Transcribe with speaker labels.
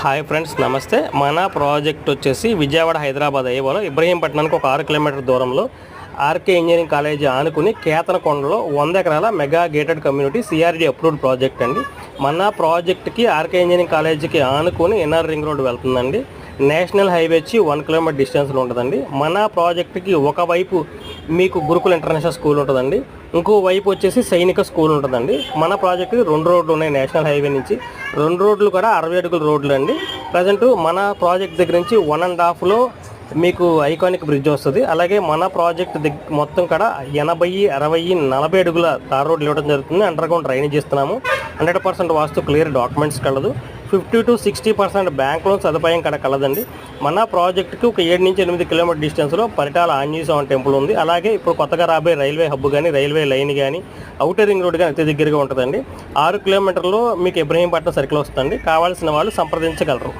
Speaker 1: Hi friends నమస్తే. మన project వచ్చేసి విజయవాడ హైదరాబాద్ అయ్యేవారు ఇబ్రహీంపట్నానికి ఒక ఆరు కిలోమీటర్ దూరంలో ఆర్కే ఇంజనీరింగ్ కాలేజీ ఆనుకుని కేతనకొండలో వంద ఎకరాల mega gated community CRD approved project అండి. మన ప్రాజెక్ట్కి ఆర్కే ఇంజనీరింగ్ కాలేజీకి ఆనుకుని ఎన్ఆర్ రింగ్ రోడ్ వెళ్తుందండి. నేషనల్ హైవే వచ్చి వన్ కిలోమీటర్ డిస్టెన్స్లో ఉంటుందండి. మన ప్రాజెక్ట్కి ఒకవైపు మీకు గురుకుల ఇంటర్నేషనల్ స్కూల్ ఉంటుందండి. ఇంకో వైపు వచ్చేసి సైనిక స్కూల్ ఉంటుందండి. మన ప్రాజెక్టుకి రెండు రోడ్లు ఉన్నాయి నేషనల్ హైవే నుంచి. రెండు రోడ్లు కూడా అరవై అడుగుల రోడ్లు అండి. ప్రజెంట్ మన ప్రాజెక్ట్ దగ్గర నుంచి వన్ అండ్ హాఫ్లో మీకు ఐకానిక్ బ్రిడ్జ్ వస్తుంది. అలాగే మన ప్రాజెక్ట్ దగ్గ మొత్తం కూడా ఎనభై అరవై నలభై అడుగుల తార్ రోడ్లు ఇవ్వడం జరుగుతుంది. అండర్ గ్రౌండ్ డ్రైనేజ్ ఇస్తున్నాము. Hundred percent vastu clear documents కలదు. Fifty to sixty percent bank loan సదుపాయం ఇక్కడ కలదండి. మన ప్రాజెక్టుకి ఒక ఏడు నుంచి ఎనిమిది కిలోమీటర్ డిస్టెన్స్లో పరిటాల ఆంజనేయ స్వామి టెంపుల్ ఉంది. అలాగే ఇప్పుడు కొత్తగా రాబోయే రైల్వే హబ్ కానీ రైల్వే లైన్ కానీ అవుటర్ రింగ్ రోడ్ కానీ అతి దగ్గరగా ఉంటుందండి. ఆరు కిలోమీటర్లో మీకు ఇబ్రహీంపట్నం సర్కిల్ వస్తుంది. కావాల్సిన వాళ్ళు సంప్రదించగలరు.